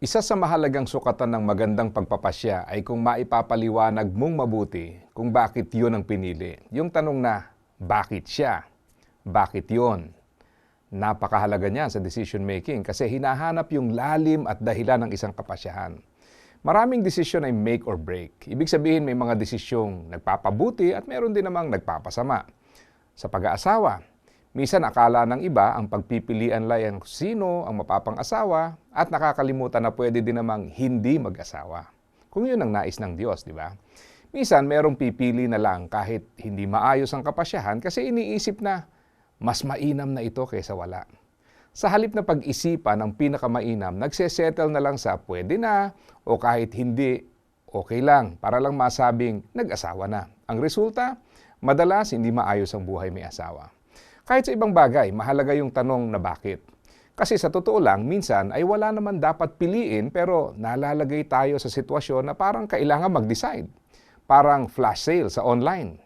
Isa sa mahalagang sukatan ng magandang pagpapasya ay kung maipapaliwanag mong mabuti kung bakit yun ang pinili. Yung tanong na, bakit siya? Bakit yun? Napakahalaga niyan sa decision making kasi hinahanap yung lalim at dahilan ng isang kapasyahan. Maraming desisyon ay make or break. Ibig sabihin may mga desisyong nagpapabuti at meron din namang nagpapasama. Sa pag-aasawa, Minsan akala ng iba ang pagpipilian lang ang sino ang mapapang-asawa at nakakalimutan na pwede din namang hindi mag-asawa. Kung yun ang nais ng Diyos, di ba? Minsan merong pipili na lang kahit hindi maayos ang kapasyahan kasi iniisip na mas mainam na ito kaysa wala. Sa halip na pag-isipan ng pinakamainam, nagsesettle na lang sa pwede na o kahit hindi, okay lang para lang masabing nag-asawa na. Ang resulta, madalas hindi maayos ang buhay may asawa. Kahit sa ibang bagay, mahalaga yung tanong na bakit. Kasi sa totoo lang, minsan ay wala naman dapat piliin pero nalalagay tayo sa sitwasyon na parang kailangan mag-decide. Parang flash sale sa online.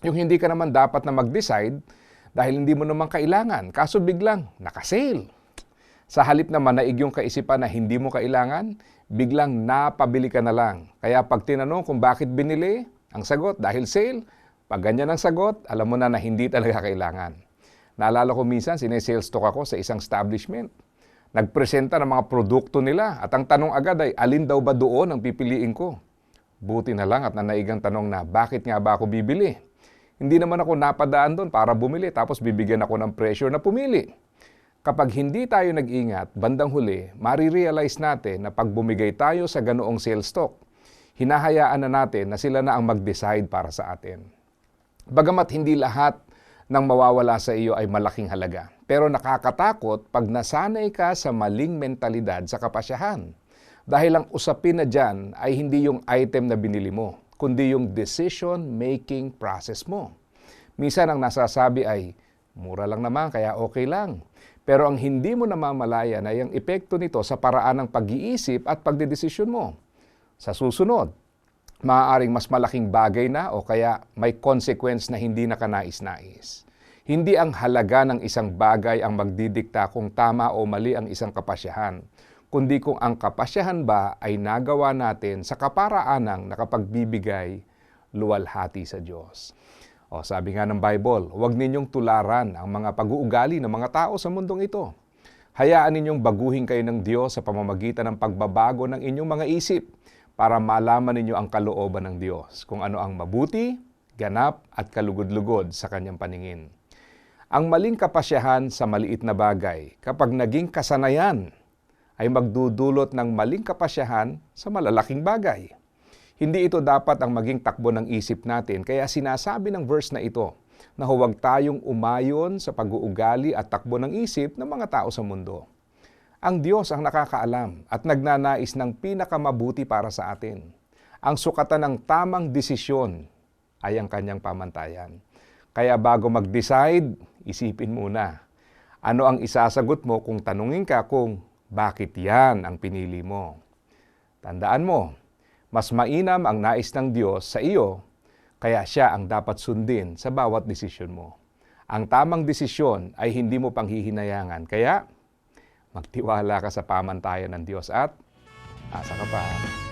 Yung hindi ka naman dapat na mag-decide dahil hindi mo naman kailangan. Kaso biglang nakasale. Sa halip na manaig kaisipan na hindi mo kailangan, biglang napabili ka na lang. Kaya pag tinanong kung bakit binili, ang sagot dahil sale, pag ganyan ang sagot, alam mo na na hindi talaga kailangan. Naalala ko minsan, sinesales talk ako sa isang establishment. Nagpresenta ng mga produkto nila at ang tanong agad ay, alin daw ba doon ang pipiliin ko? Buti na lang at nanaigang tanong na, bakit nga ba ako bibili? Hindi naman ako napadaan doon para bumili tapos bibigyan ako ng pressure na pumili. Kapag hindi tayo nag-ingat, bandang huli, marirealize natin na pag bumigay tayo sa ganoong sales stock, hinahayaan na natin na sila na ang mag-decide para sa atin. Bagamat hindi lahat nang mawawala sa iyo ay malaking halaga. Pero nakakatakot pag nasanay ka sa maling mentalidad sa kapasyahan. Dahil ang usapin na dyan ay hindi yung item na binili mo, kundi yung decision-making process mo. Minsan ang nasasabi ay, mura lang naman kaya okay lang. Pero ang hindi mo namamalayan ay ang epekto nito sa paraan ng pag-iisip at pagdedesisyon mo. Sa susunod, maaaring mas malaking bagay na o kaya may consequence na hindi nakanais-nais. Hindi ang halaga ng isang bagay ang magdidikta kung tama o mali ang isang kapasyahan, kundi kung ang kapasyahan ba ay nagawa natin sa kaparaanang nakapagbibigay luwalhati sa Diyos. O sabi nga ng Bible, huwag ninyong tularan ang mga pag-uugali ng mga tao sa mundong ito. Hayaan ninyong baguhin kayo ng Diyos sa pamamagitan ng pagbabago ng inyong mga isip para malaman ninyo ang kalooban ng Diyos, kung ano ang mabuti, ganap at kalugod-lugod sa kanyang paningin. Ang maling kapasyahan sa maliit na bagay, kapag naging kasanayan, ay magdudulot ng maling kapasyahan sa malalaking bagay. Hindi ito dapat ang maging takbo ng isip natin, kaya sinasabi ng verse na ito na huwag tayong umayon sa pag-uugali at takbo ng isip ng mga tao sa mundo. Ang Diyos ang nakakaalam at nagnanais ng pinakamabuti para sa atin. Ang sukatan ng tamang desisyon ay ang kanyang pamantayan. Kaya bago mag-decide, isipin muna. Ano ang isasagot mo kung tanungin ka kung bakit yan ang pinili mo? Tandaan mo, mas mainam ang nais ng Diyos sa iyo, kaya siya ang dapat sundin sa bawat desisyon mo. Ang tamang desisyon ay hindi mo panghihinayangan, kaya magtiwala ka sa pamantayan ng Diyos at asa ka pa.